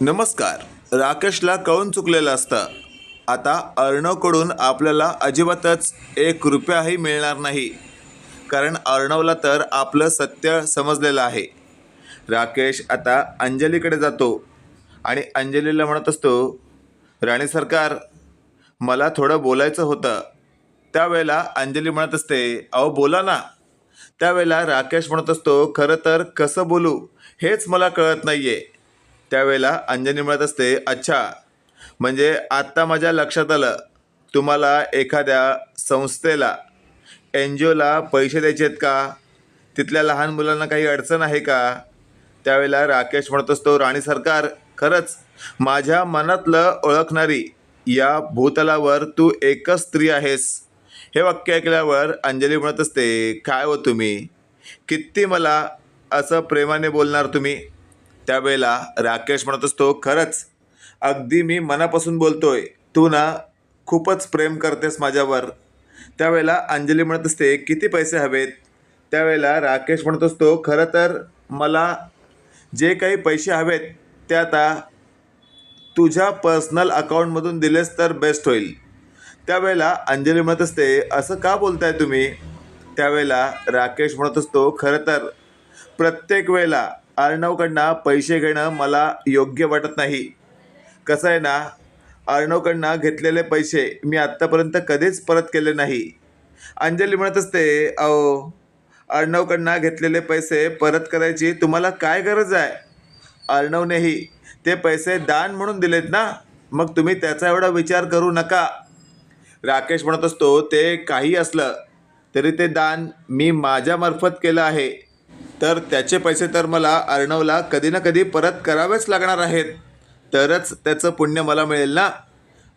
नमस्कार. राकेशला कळून चुकलेलं असतं. आता अर्णवकडून आपल्याला अजिबातच एक रुपयाही मिळणार नाही. कारण अर्णवला तर आपलं सत्य समजलेलं आहे. राकेश आता अंजलीकडे जातो आणि अंजलीला म्हणत असतो राणी सरकार मला थोडं बोलायचं होतं. त्यावेळेला अंजली म्हणत असते अहो बोला ना. त्यावेळेला राकेश म्हणत असतो खरं तर कसं बोलू हेच मला कळत नाही आहे त्यावेळेला अंजनी म्हणत असते अच्छा म्हणजे आत्ता माझ्या लक्षात आलं तुम्हाला एखाद्या संस्थेला एन जी ओला पैसे द्यायचे आहेत का? तिथल्या लहान मुलांना काही अडचण आहे का? त्यावेळेला राकेश म्हणत असतो राणी सरकार खरंच माझ्या मनातलं ओळखणारी या भूतलावर तू एकच स्त्री आहेस. हे वाक्य ऐकल्यावर अंजली म्हणत असते काय हो तुम्ही? किती मला असं प्रेमाने बोलणार तुम्ही? त्यावेळेला राकेश म्हणत असतो खरंच अगदी मी मनापासून बोलतोय तू ना खूपच प्रेम करतेस माझ्यावर. त्यावेळेला अंजली म्हणत असते किती पैसे हवेत? त्यावेळेला राकेश म्हणत असतो खरं तर मला जे काही पैसे हवेत ते आता तुझ्या पर्सनल अकाउंटमधून दिलेस तर बेस्ट होईल. त्यावेळेला अंजली म्हणत असते असं का बोलताय तुम्ही? त्यावेळेला राकेश म्हणत असतो खरं तर प्रत्येक वेळेला अर्णवकडनं पैसे घेणं मला योग्य वाटत नाही. कसं आहे ना अर्णवकडनं घेतलेले पैसे मी आत्तापर्यंत कधीच परत केले नाही. अंजली म्हणत असते अहो अर्णवकडनं घेतलेले पैसे परत करायची तुम्हाला काय गरज आहे? अर्णवनेही ते पैसे दान म्हणून दिलेत ना मग तुम्ही त्याचा एवढा विचार करू नका. राकेश म्हणत असतो ते काही असलं तरी ते दान मी माझ्यामार्फत केलं आहे. तर त्याचे पैसे तर मला अर्णवला कधी ना कधी परत करावेच लागणार आहेत. तरच त्याचं पुण्य मला मिळेल ना?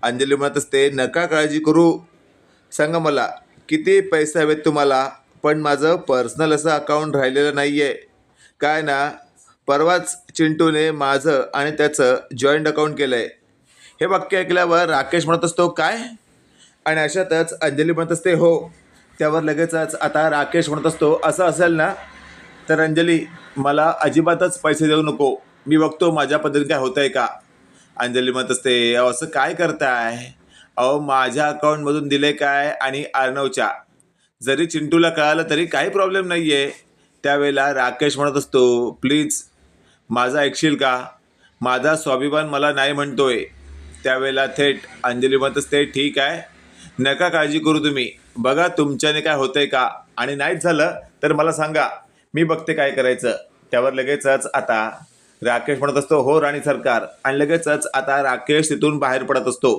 अंजली म्हणत असते नका काळजी करू. सांगा मला किती पैसे हवेत तुम्हाला? पण माझं पर्सनल असं अकाउंट राहिलेलं नाही आहे काय ना परवाच चिंटूने माझं आणि त्याचं जॉईंट अकाउंट केलं आहे हे वाक्य ऐकल्यावर राकेश म्हणत असतो काय? आणि अशातच अंजली म्हणत असते हो. त्यावर लगेचच आता राकेश म्हणत असतो असं असेल ना तर अंजली मला अजिबातच पैसे देऊ नको. मी बघतो माझ्या पद्धतीने काय होतं आहे का? अंजली म्हणत असते अहो असं काय करताय? अहो माझ्या अकाउंटमधून दिले काय आणि अर्णवच्या? जरी चिंटूला कळालं तरी काही प्रॉब्लेम नाही आहे त्यावेळेला राकेश म्हणत असतो प्लीज माझा ऐकशील का? माझा स्वाभिमान मला नाही म्हणतोय. त्यावेळेला थेट अंजली म्हणत असते ठीक आहे. नका काळजी करू तुम्ही. बघा तुमच्याने काय होतंय का? आणि नाहीच झालं तर मला सांगा. मी बघते काय करायचं. त्यावर लगेचच आता राकेश म्हणत असतो हो राणी सरकार. आणि लगेचच आता राकेश तिथून बाहेर पडत असतो.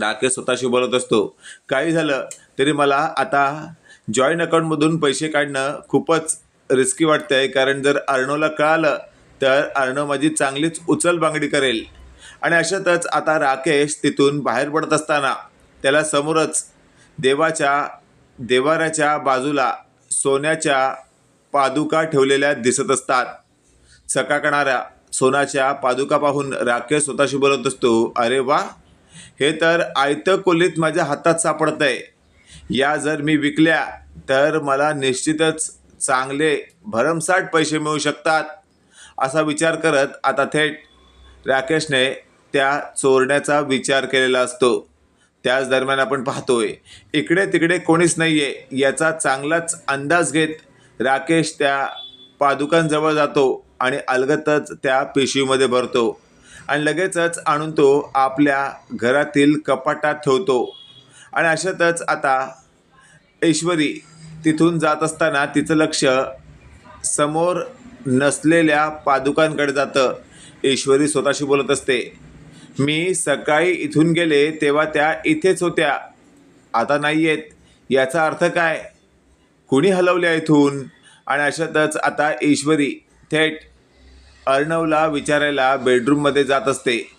राकेश स्वतःशी बोलत असतो काही झालं तरी मला आता जॉईंट अकाउंटमधून पैसे काढणं खूपच रिस्की वाटतंय. कारण जर अर्णवला कळालं तर अर्णव माझी चांगलीच उचल बांगडी करेल. आणि अशातच आता राकेश तिथून बाहेर पडत असताना त्याला समोरच देवाच्या देवाऱ्याच्या बाजूला सोन्याच्या पादुका ठेवलेल्या दिसत असतात. चकाकणाऱ्या सोनाच्या पादुका पाहून राकेश स्वतःशी बोलत असतो अरे वा हे तर आयतं कोलीत माझ्या हातात सापडत आहे या जर मी विकल्या तर मला निश्चितच चांगले भरमसाठ पैसे मिळू शकतात. असा विचार करत आता थेट राकेशने त्या चोरण्याचा विचार केलेला असतो. त्याच दरम्यान आपण पाहतोय इकडे तिकडे कोणीच नाही आहे याचा चांगलाच अंदाज घेत राकेश त्या पादुकांजवळ जातो आणि अलगतच त्या पिशवीमध्ये भरतो. आणि लगेचच आणून तो आपल्या घरातील कपाटात ठेवतो. आणि अशातच आता ऐश्वरी तिथून जात असताना तिचं लक्ष समोर नसलेल्या पादुकांकडे जातं. ईश्वरी स्वतःशी बोलत असते मी सकाळी इथून गेले तेव्हा त्या इथेच होत्या. आता नाही आहेत याचा अर्थ काय? कुणी हलवल्या इथून? आणि अशातच आता ईश्वरी थेट अर्णवला विचारायला बेडरूममध्ये जात असते.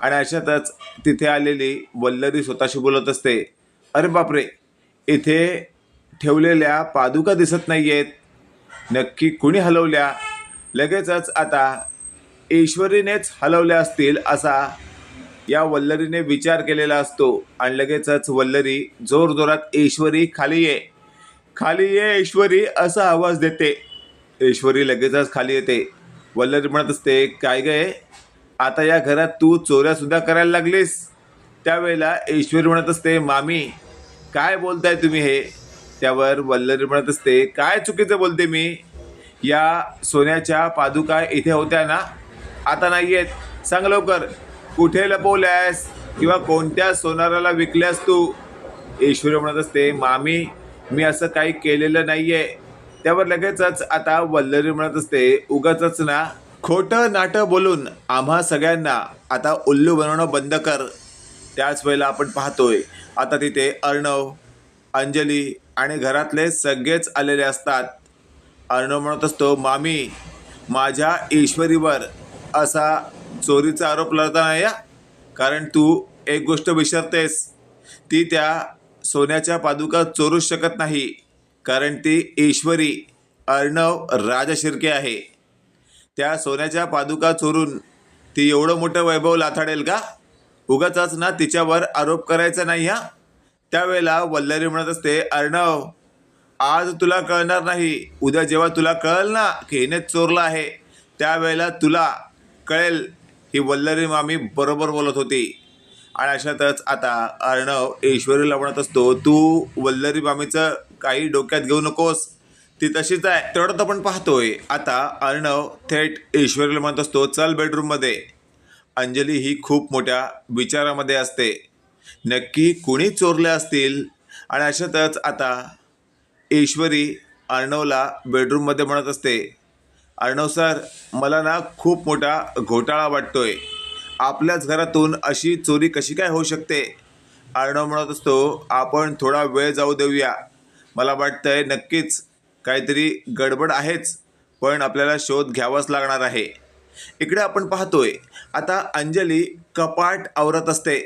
आणि अशातच तिथे आलेली वल्लरी स्वतःशी बोलत असते. अरे बापरे इथे ठेवलेल्या पादुका दिसत नाही आहेत नक्की कुणी हलवल्या? लगेचच आता ईश्वरीनेच हलवल्या असतील असा या वल्लरीने विचार केलेला असतो. आणि लगेचच वल्लरी जोरजोरात ईश्वरी खाली ये. खाली ये ऐश्वरी असा आवाज देते. ऐश्वरी लगेचच खाली येते. वल्लरी म्हणत असते काय गय आता या घरात तू चोऱ्या सुद्धा करायला लागलीस. त्यावेळेला ऐश्वरी म्हणत असते मामी काय बोलताय तुम्ही हे? त्यावर वल्लरी म्हणत असते काय चुकीचं बोलते मी? या सोन्याच्या पादुका इथे होत्या ना? आता नाही आहेत सांग लवकर. कुठे लपवल्यास? किंवा कोणत्या सोनाराला विकल्यास तू? ऐश्वर्य म्हणत असते मामी मी असं काही केलेलं नाहीये. त्यावर लगेचच आता वल्लरी म्हणत असते उगाच ना खोटं नाटं बोलून आम्हा सगळ्यांना आता उल्लू बनवणं बंद कर. त्याच वेळेला आपण पाहतोय आता तिथे अर्णव अंजली आणि घरातले सगळेच आलेले असतात. अर्णव म्हणत असतो मामी माझ्या ईश्वरीवर असा चोरीचा आरोप लावता या कारण तू एक गोष्ट विसरतेस. ती त्या सोन्याच्या पादुका चोरूच शकत नाही कारण ती ईश्वरी अर्णव राजशिर्के आहे. त्या सोन्याच्या पादुका चोरून ती एवढं मोठं वैभव लाथाडेल का? उगाच ना तिच्यावर आरोप करायचा नाही हा? त्यावेळेला वल्लरी म्हणत असते अर्णव आज तुला कळणार नाही. उद्या जेव्हा तुला कळल ना की हिने चोरला आहे त्यावेळेला तुला कळेल ही वल्लरी मामी बरोबर बोलत होती. आणि अशातच आता अर्णव ईश्वरीला म्हणत असतो. तू वल्लरी बामीचं काही डोक्यात घेऊ नकोस. ती तशीच आहे. तेवढं आपण पाहतोय. आता अर्णव थेट ईश्वरीला म्हणत असतो. चल बेडरूममध्ये. अंजली ही खूप मोठ्या विचारामध्ये असते. नक्की कुणी चोरले असतील? आणि अशातच आता ईश्वरी अर्णवला बेडरूममध्ये म्हणत असते. अर्णव सर मला ना खूप मोठा घोटाळा वाटतोय. आपल्याच घरातून अशी चोरी कशी काय होऊ शकते? अर्णव म्हणत असतो आपण थोडा वेळ जाऊ देऊया. मला वाटतंय नक्कीच काहीतरी गडबड आहेच पण आपल्याला शोध घ्यावाच लागणार आहे. इकडे आपण पाहतोय आता अंजली कपाट आवरत असते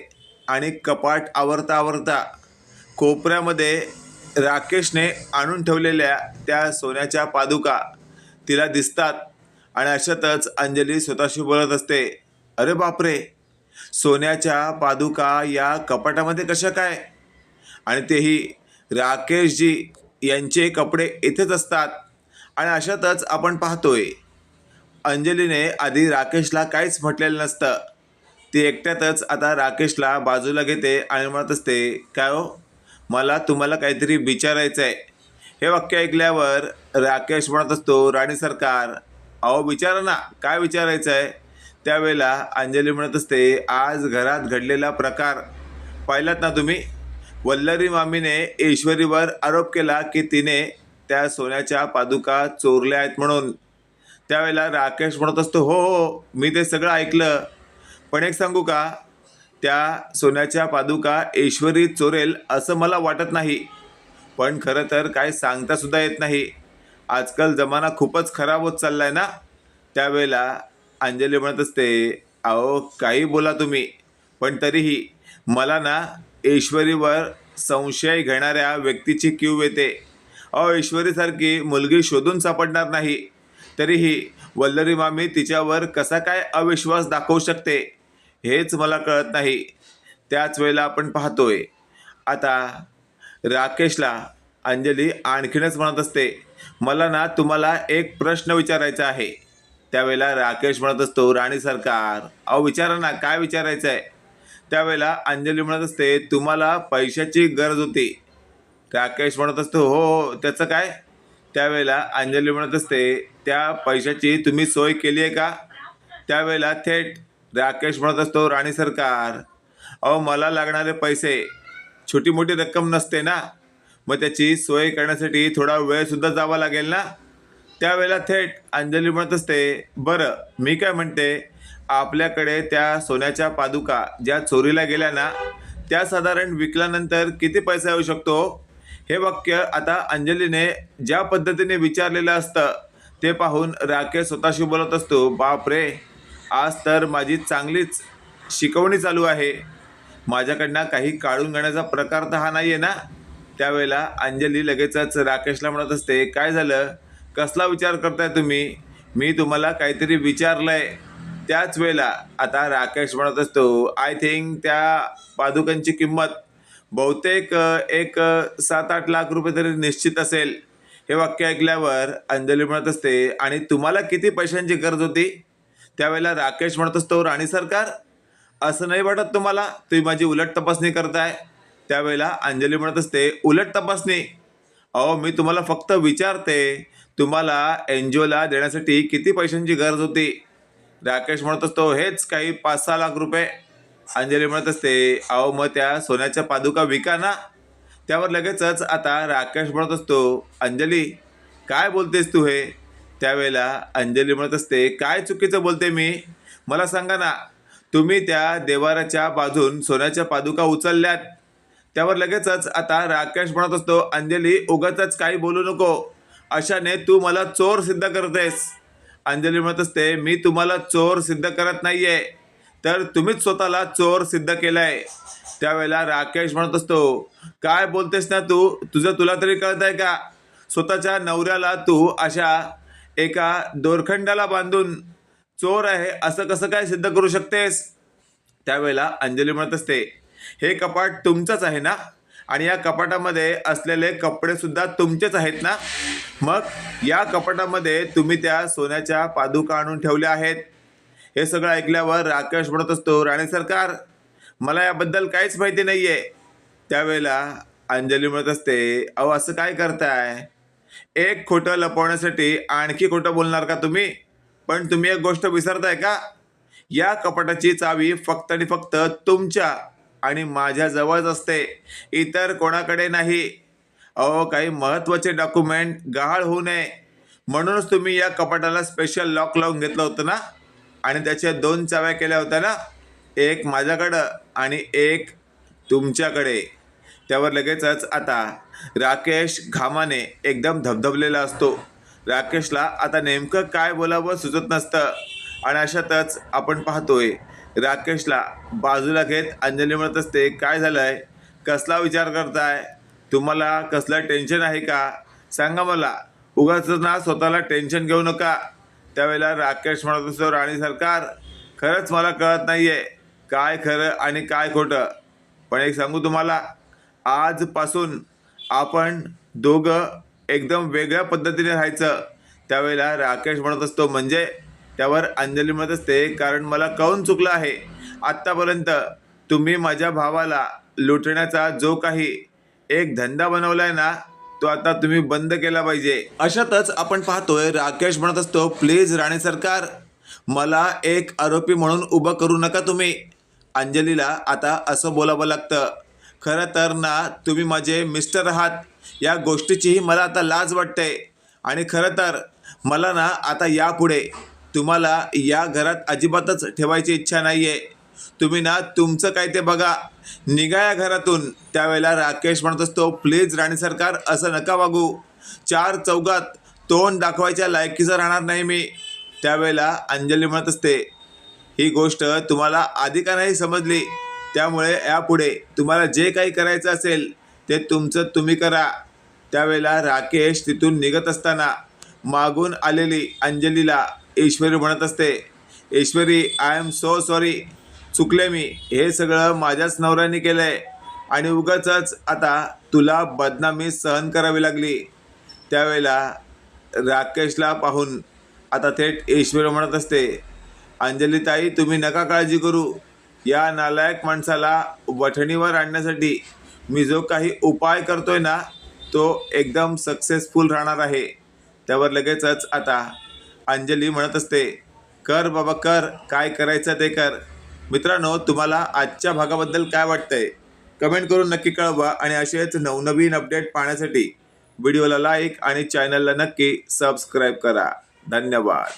आणि कपाट आवरता आवरता कोपऱ्यामध्ये राकेशने आणून ठेवलेल्या त्या सोन्याच्या पादुका तिला दिसतात आणि अशातच अंजली स्वतःशी बोलत असते. अरे बापरे. सोन्याच्या पादुका या कपाटामध्ये कशा काय? आणि तेही राकेशजी यांचे कपडे इथेच असतात. आणि अशातच आपण पाहतोय अंजलीने आधी राकेशला काहीच म्हटलेलं नसतं. ती एकट्यातच आता राकेशला बाजूला घेते आणि म्हणत असते काय हो? मला तुम्हाला काहीतरी विचारायचं आहे हे वाक्य ऐकल्यावर राकेश म्हणत असतो राणी सरकार. अहो विचारा ना काय विचारायचं आहे त्यावेळेला अंजली म्हणत असते आज घरात घडलेला प्रकार पाहिलात ना तुम्ही? वल्लरी मामीने ईश्वरीवर आरोप केला की तिने त्या सोन्याच्या पादुका चोरल्या आहेत म्हणून. त्यावेळेला राकेश म्हणत असतो हो हो मी ते सगळं ऐकलं. पण एक सांगू का? त्या सोन्याच्या पादुका ईश्वरी चोरेल असं मला वाटत नाही. पण खरं तर काय सांगतासुद्धा येत नाही. आजकाल जमाना खूपच खराब होत चालला आहे ना? त्यावेळेला अंजली म्हणत असते अहो काही बोला तुम्ही. पण तरीही मला ना ईश्वरीवर संशय घेणाऱ्या व्यक्तीची क्यू येते. अहो ईश्वरीसारखी मुलगी शोधून सापडणार नाही. तरीही वल्लरी मामी तिच्यावर कसा काय अविश्वास दाखवू शकते हेच मला कळत नाही. त्याच वेळेला आपण पाहतोय. आता राकेशला अंजली आणखीनच म्हणत असते मला ना तुम्हाला एक प्रश्न विचारायचा आहे. त्यावेळेला राकेश म्हणत असतो राणी सरकार. अहो विचारा ना काय विचारायचं आहे त्यावेळेला अंजली म्हणत असते तुम्हाला पैशाची गरज होती. राकेश म्हणत असतो हो हो त्याचं काय? त्यावेळेला अंजली म्हणत असते त्या पैशाची तुम्ही सोय केली आहे का? त्यावेळेला थेट राकेश म्हणत असतो राणी सरकार. अहो मला लागणारे पैसे छोटी मोठी रक्कम नसते ना? मग त्याची सोय करण्यासाठी थोडा वेळसुद्धा जावा लागेल ना? त्यावेळेला थेट अंजली म्हणत असते बरं मी काय म्हणते? आपल्याकडे त्या सोन्याच्या पादुका ज्या चोरीला गेल्या ना त्या साधारण विकल्यानंतर किती पैसा येऊ शकतो? हे वाक्य आता अंजलीने ज्या पद्धतीने विचारलेलं असतं ते पाहून राकेश स्वतःशी बोलत असतो बाप रे आज तर माझी चांगलीच शिकवणी चालू आहे. माझ्याकडनं काही काढून घेण्याचा प्रकार तर हा नाही आहे ना? त्यावेळेला अंजली लगेचच राकेशला म्हणत असते काय झालं? कसला विचार करताय तुम्ही? मी तुम्हाला काहीतरी विचारलंय. त्याच वेळेला आता राकेश म्हणत असतो आय थिंक त्या पादुकांची किंमत बहुतेक एक सात आठ लाख रुपये तरी निश्चित असेल. हे वाक्य ऐकल्यावर अंजली म्हणत असते आणि तुम्हाला किती पैशांची गरज होती? त्यावेळेला राकेश म्हणत असतो राणी सरकार असं नाही वाटत तुम्हाला? तुम्ही माझी उलट तपासणी करताय. त्यावेळेला अंजली म्हणत असते उलट तपासणी? अहो मी तुम्हाला फक्त विचारते तुम्हाला एन जी ओला देण्यासाठी किती पैशांची गरज होती? राकेश म्हणत असतो हेच काही पाच सहा लाख रुपये. अंजली म्हणत असते अहो मग त्या सोन्याच्या पादुका विका ना. त्यावर लगेचच आता राकेश म्हणत असतो अंजली काय बोलतेस तू हे? त्यावेळेला अंजली म्हणत असते काय चुकीचं बोलते मी? मला सांगा ना तुम्ही त्या देवाराच्या बाजून सोन्याच्या पादुका उचलल्यात? त्यावर लगेचच आता राकेश म्हणत असतो अंजली उगाच काही बोलू नको. अशाने तू मला चोर सिद्ध करतेस. अंजली म्हणत असते मी तुम्हाला चोर सिद्ध करत नाहीये तर तुम्हीच स्वतःला चोर सिद्ध केलाय. त्यावेळेला राकेश म्हणत असतो काय बोलतेस ना तू? तुझं तुला तरी कळत आहे का? स्वतःच्या नवऱ्याला तू अशा एका दोरखंडाला बांधून चोर आहे असं कसं काय सिद्ध करू शकतेस? त्यावेळेला अंजली म्हणत असते हे कपाट तुमचंच आहे ना? आणि या कपाटामध्ये असलेले कपडे सुद्धा तुमचेच आहेत ना? मग या कपाटामध्ये तुम्ही त्या सोन्याच्या पादुका आणून ठेवल्या आहेत. हे सगळं ऐकल्यावर राकेश म्हणत असतो राणे सरकार मला याबद्दल काहीच माहिती नाही आहे त्यावेळेला अंजली म्हणत असते अहो असं काय करताय? एक खोटं लपवण्यासाठी आणखी खोटं बोलणार का तुम्ही? पण तुम्ही एक गोष्ट विसरताय का? या कपाटाची चावी फक्त आणि फक्त तुमच्या आणि माझ्या जवळच असते. इतर कोणाकडे नाही. अहो काही महत्त्वाचे डॉक्युमेंट गहाळ होऊ नये. म्हणूनच तुम्ही या कपाटाला स्पेशल लॉक लावून घेतलं होतं ना? आणि त्याच्या दोन चाव्या केल्या होत्या ना? एक माझ्याकडं आणि एक तुमच्याकडे. त्यावर लगेचच आता राकेश घामाने एकदम धबधबलेला असतो. राकेशला आता नेमकं काय बोलावं सुचत नसतं. आणि अशातच आपण पाहतोय राकेशला बाजूला घेत अंजली म्हणत असते काय झालं आहे कसला विचार करताय? तुम्हाला कसलं टेन्शन आहे का? सांगा मला. उगाच ना स्वतःला टेन्शन घेऊ नका. त्यावेळेला राकेश म्हणत असतो राणी सरकार खरंच मला कळत नाही आहे काय खरं आणि काय खोटं. पण एक सांगू तुम्हाला आजपासून आपण दोघं एकदम वेगळ्या पद्धतीने राहायचं. त्यावेळेला राकेश म्हणत असतो म्हणजे त्यावर अंजली म्हणत असते कारण मला कळून चुकलं आहे? आत्तापर्यंत तुम्ही माझ्या भावाला लुटण्याचा जो काही एक धंदा बनवलाय ना तो आता तुम्ही बंद केला पाहिजे. अशातच आपण पाहतोय राकेश म्हणत असतो प्लीज राणे सरकार मला एक आरोपी म्हणून उभं करू नका तुम्ही. अंजलीला आता असं बोलावं लागतं. खरं तर ना तुम्ही माझे मिस्टर आहात. या गोष्टीचीही मला आता लाज वाटते. आणि खरं तर मला ना आता यापुढे तुम्हाला या घरात अजिबातच ठेवायची इच्छा नाही आहे तुम्ही ना तुमचं काय ते बघा. निघा या घरातून. त्यावेळेला राकेश म्हणत असतो प्लीज राणी सरकार असं नका वागू. चार चौघात तोंड दाखवायच्या लायकीचं राहणार नाही मी. त्यावेळेला अंजली म्हणत असते ही गोष्ट तुम्हाला आधी का नाही समजली? त्यामुळे यापुढे तुम्हाला जे काही करायचं असेल ते तुमचं तुम्ही करा. त्यावेळेला राकेश तिथून निघत असताना मागून आलेली अंजलीला ईश्वरी म्हणत असते Ishwari I am so sorry चुकले मी. हे सगळं माझ्याच नवऱ्याने केलं आहे आणि उगाचच आता तुला बदनामी सहन करावी लागली. त्यावेळेला राकेशला पाहून आता थेट ईश्वरी म्हणत असते अंजलीताई तुम्ही नका काळजी करू. या नालायक माणसाला वठणीवर आणण्यासाठी मी जो काही उपाय करतोय ना तो एकदम सक्सेसफुल राहणार आहे. त्यावर लगेचच आता अंजली म्हणत असते कर बाबा कर. काय करायचं ते कर. मित्रांनो तुम्हाला आजच्या भागाबद्दल काय वाटतंय? कमेंट करून नक्की कळवा आणि असेच नवनवीन अपडेट पाहण्यासाठी व्हिडिओला लाईक आणि चॅनलला नक्की सबस्क्राईब करा. धन्यवाद.